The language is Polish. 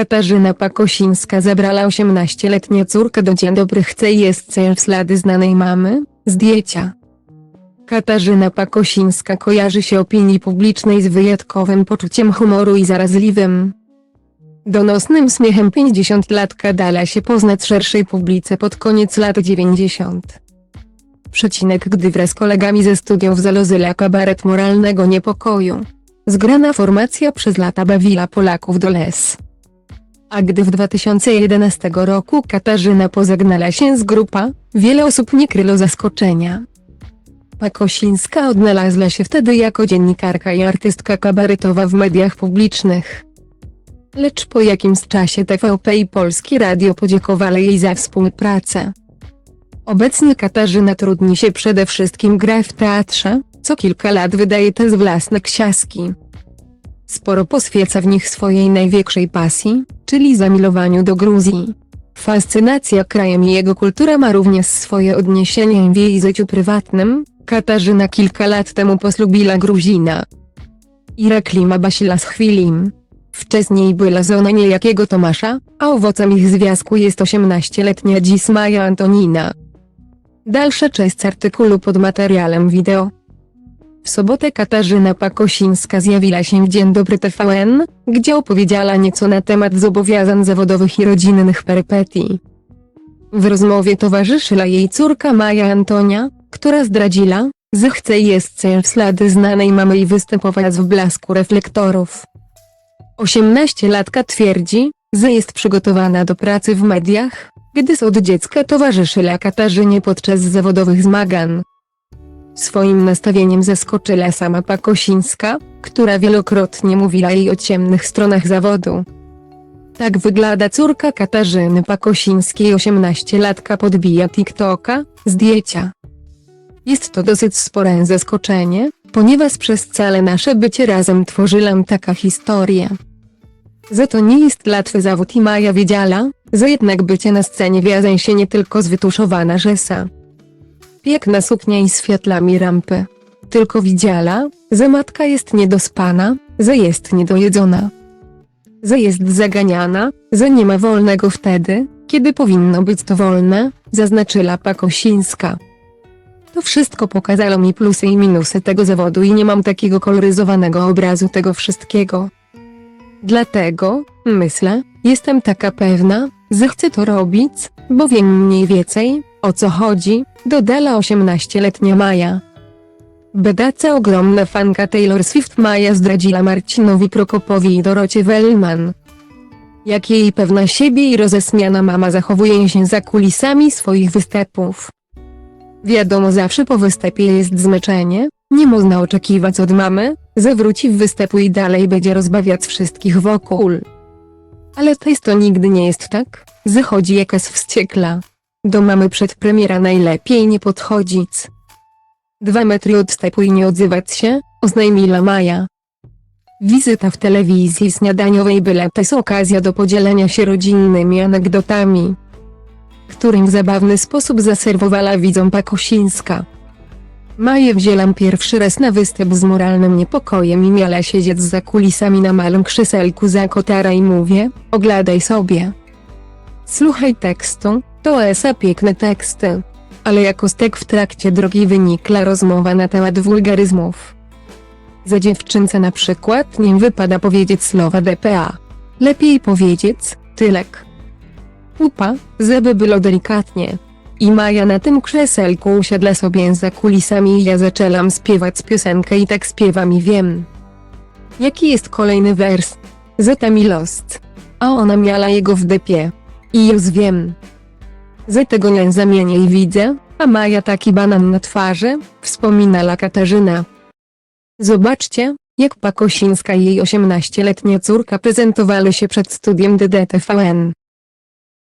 Katarzyna Pakosińska zabrała 18-letnią córkę do Dzień Dobry Chce jest w ślady znanej mamy, zdjęcia. Katarzyna Pakosińska kojarzy się opinii publicznej z wyjątkowym poczuciem humoru i zarazliwym. Donosnym śmiechem 50-latka dala się poznać szerszej publice pod koniec lat 90. Przecinek gdy wraz z kolegami ze studiów zalozyla kabaret moralnego niepokoju. Zgrana formacja przez lata bawiła Polaków do les. A gdy w 2011 roku Katarzyna pozagnala się z grupa, wiele osób nie kryło zaskoczenia. Pakosińska odnalazła się wtedy jako dziennikarka i artystka kabaretowa w mediach publicznych. Lecz po jakimś czasie TVP i Polskie Radio podziękowały jej za współpracę. Obecnie Katarzyna trudni się przede wszystkim gra w teatrze, co kilka lat wydaje też własne ksiaski. Sporo poświeca w nich swojej największej pasji, czyli zamilowaniu do Gruzji. Fascynacja krajem i jego kultura ma również swoje odniesienie w jej życiu prywatnym. Katarzyna kilka lat temu poslubiła Gruzina. Iraklima Basila z Chwilim. Wcześniej była żona niejakiego Tomasza, a owocem ich związku jest 18-letnia dziś Maja Antonina. Dalsza część artykułu pod materiałem wideo. W sobotę Katarzyna Pakosińska zjawiła się w Dzień Dobry TVN, gdzie opowiedziała nieco na temat zobowiązań zawodowych i rodzinnych perypetii. W rozmowie towarzyszyła jej córka Maja Antonia, która zdradziła, że chce jest w ślady znanej mamy i występować w blasku reflektorów. 18-latka twierdzi, że jest przygotowana do pracy w mediach, gdyż od dziecka towarzyszyła Katarzynie podczas zawodowych zmagań. Swoim nastawieniem zaskoczyła sama Pakosińska, która wielokrotnie mówiła jej o ciemnych stronach zawodu. Tak wygląda córka Katarzyny Pakosińskiej 18-latka podbija TikToka, zdjęcia. Jest to dosyć spore zaskoczenie, ponieważ przez całe nasze bycie razem tworzyłam taka historia. Za to nie jest łatwy zawód i Maja wiedziała, że jednak bycie na scenie wiąże się nie tylko z wytuszowana rzesa. Piękna suknia i światlami rampy. Tylko widziała, że matka jest niedospana, że jest niedojedzona. Że jest zaganiana, że nie ma wolnego wtedy, kiedy powinno być to wolne, zaznaczyła Pakosińska. To wszystko pokazało mi plusy i minusy tego zawodu i nie mam takiego koloryzowanego obrazu tego wszystkiego. Dlatego, myślę, jestem taka pewna, że chcę to robić, bo wiem mniej więcej, o co chodzi, dodała 18-letnia Maja. Bedaca ogromna fanka Taylor Swift Maja zdradziła Marcinowi Prokopowi i Dorocie Wellman. Jak jej pewna siebie i rozesmiana mama zachowuje się za kulisami swoich występów. Wiadomo zawsze po występie jest zmęczenie, nie można oczekiwać od mamy, że wróci w występu i dalej będzie rozbawiać wszystkich wokół. Ale to nigdy nie jest tak, że chodzi jakaś wściekla. Do mamy przed premiera najlepiej nie podchodzić. Dwa metry od stepu i nie odzywać się, oznajmiła Maja. Wizyta w telewizji śniadaniowej była też okazja do podzielenia się rodzinnymi anegdotami, którym w zabawny sposób zaserwowała widzom Pakosińska. Maję wzielam pierwszy raz na występ z moralnym niepokojem i miała siedzieć za kulisami na malym krzeselku za kotara i mówię, oglądaj sobie. Słuchaj tekstu, to esa piękne teksty. Ale jako stek w trakcie drogi wynikła rozmowa na temat wulgaryzmów. Za dziewczynce na przykład nie wypada powiedzieć słowa DPA. Lepiej powiedzieć, tylek. Upa, żeby było delikatnie. I Maja na tym krzeselku usiadła sobie za kulisami i ja zaczęłam śpiewać piosenkę i tak śpiewam i wiem. Jaki jest kolejny wers? Zeta mi lost. A ona miała jego w depie. I już wiem. Za tego nie zamienię i widzę, a Maja taki banan na twarzy, wspominała Katarzyna. Zobaczcie, jak Pakosińska i jej 18-letnia córka prezentowały się przed studiem DDTVN.